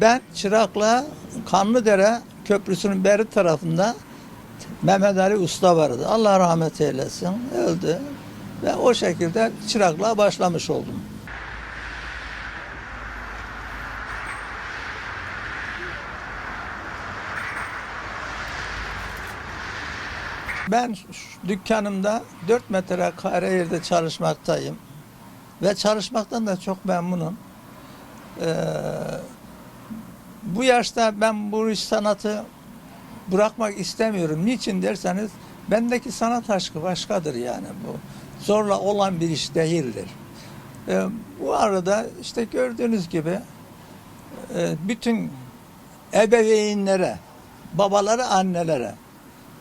Ben Çırak'la Kanlıdere Köprüsü'nün beri tarafında Mehmet Ali Usta vardı. Allah rahmet eylesin. Öldü. Ve o şekilde Çırak'la başlamış oldum. Ben dükkanımda 4 metrekare yerde çalışmaktayım. Ve çalışmaktan da çok memnunum. Ee, bu yaşta ben bu iş sanatı bırakmak istemiyorum. Niçin derseniz bendeki sanat aşkı başkadır yani bu. Zorla olan bir iş değildir. Ee, bu arada işte gördüğünüz gibi e, bütün ebeveynlere, babalara, annelere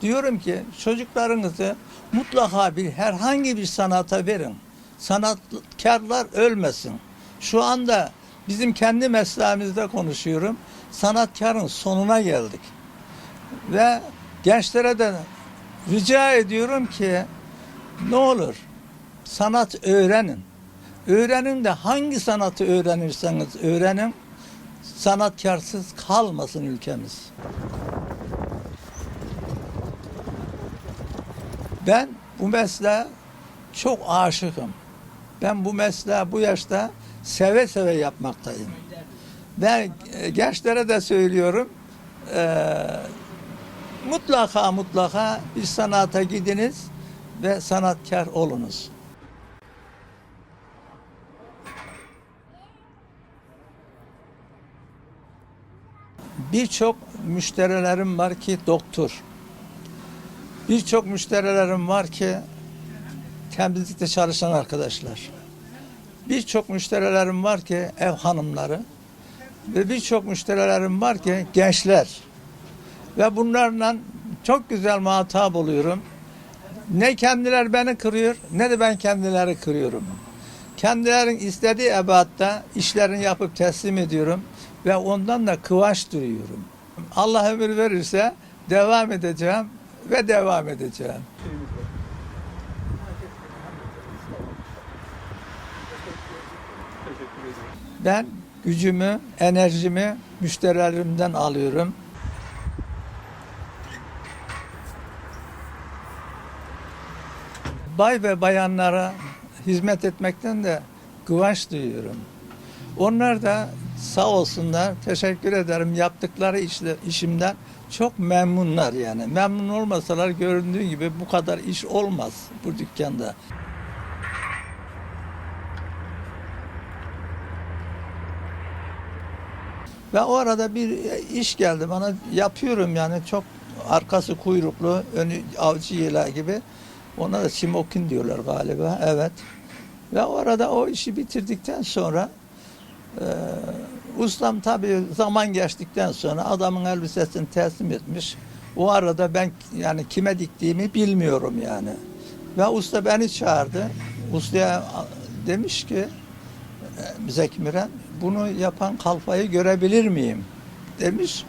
diyorum ki çocuklarınızı mutlaka bir herhangi bir sanata verin. Sanatkarlar ölmesin. Şu anda bizim kendi mesleğimizde konuşuyorum. Sanatkarın sonuna geldik. Ve gençlere de rica ediyorum ki ne olur sanat öğrenin. Öğrenin de hangi sanatı öğrenirseniz öğrenin sanatkarsız kalmasın ülkemiz. Ben bu mesleğe çok aşıkım. Ben bu mesleği bu yaşta seve seve yapmaktayım. Ve e, gençlere de söylüyorum. eee, mutlaka mutlaka bir sanata gidiniz ve sanatkar olunuz. Birçok müşterilerim var ki doktor. Birçok müşterilerim var ki temizlikte çalışan arkadaşlar. Birçok müşterilerim var ki ev hanımları ve birçok müşterilerim var ki gençler. Ve bunlarla çok güzel muhatap oluyorum. Ne kendiler beni kırıyor ne de ben kendileri kırıyorum. Kendilerin istediği ebatta işlerini yapıp teslim ediyorum ve ondan da kıvanç duyuyorum. Allah ömür verirse devam edeceğim ve devam edeceğim. Ben gücümü, enerjimi müşterilerimden alıyorum. Bay ve bayanlara hizmet etmekten de kıvanç duyuyorum. Onlar da sağ olsunlar, teşekkür ederim yaptıkları işle, işimden çok memnunlar yani. Memnun olmasalar göründüğü gibi bu kadar iş olmaz bu dükkanda. Ve o arada bir iş geldi bana yapıyorum yani çok arkası kuyruklu, önü avcı yela gibi. Ona da simokin diyorlar galiba. Evet. Ve o arada o işi bitirdikten sonra e, ustam tabii zaman geçtikten sonra adamın elbisesini teslim etmiş. O arada ben yani kime diktiğimi bilmiyorum yani. Ve usta beni çağırdı. Ustaya demiş ki e, Zeki bunu yapan kalfayı görebilir miyim demiş.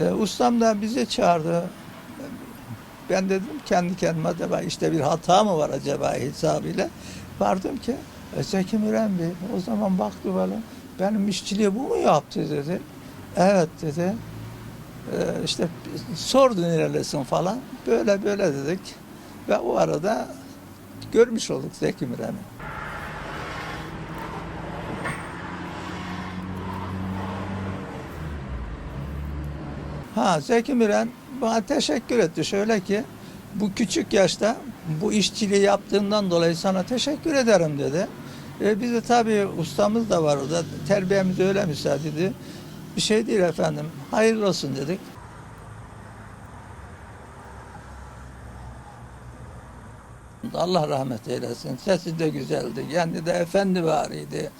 E, ustam da bizi çağırdı. Ben dedim kendi kendime acaba işte bir hata mı var acaba hesabıyla. Vardım ki e, Zeki Müren Bey o zaman baktı bana benim işçiliği bu mu yaptı dedi. Evet dedi. E, işte sordu nerelisin falan. Böyle böyle dedik. Ve o arada görmüş olduk Zeki Müren'i. Ha Zeki Müren bana teşekkür etti. Şöyle ki bu küçük yaşta bu işçiliği yaptığından dolayı sana teşekkür ederim dedi. E, biz de tabii ustamız da var orada. Terbiyemiz öyle müsaade dedi. Bir şey değil efendim. Hayırlı olsun dedik. Allah rahmet eylesin. Sesi de güzeldi. Kendi de efendi varıydı.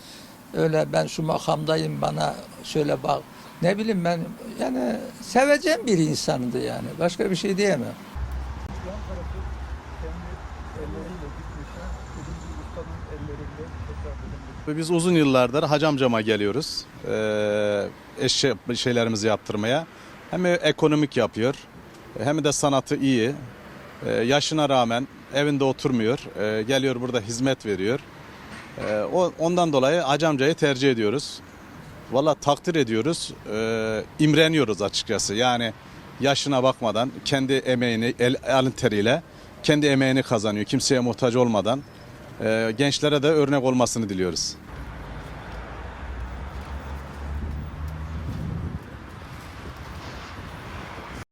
Öyle ben şu makamdayım bana şöyle bak. Ne bileyim ben yani seveceğim bir insandı yani. Başka bir şey diyemem. Biz uzun yıllardır hacamcama geliyoruz. Ee, eşya şeylerimizi yaptırmaya. Hem ekonomik yapıyor hem de sanatı iyi. Ee, yaşına rağmen evinde oturmuyor. Ee, geliyor burada hizmet veriyor. Ee, ondan dolayı hacamcayı tercih ediyoruz. Valla takdir ediyoruz, e, imreniyoruz açıkçası. Yani yaşına bakmadan kendi emeğini, el, alın teriyle kendi emeğini kazanıyor. Kimseye muhtaç olmadan. E, gençlere de örnek olmasını diliyoruz.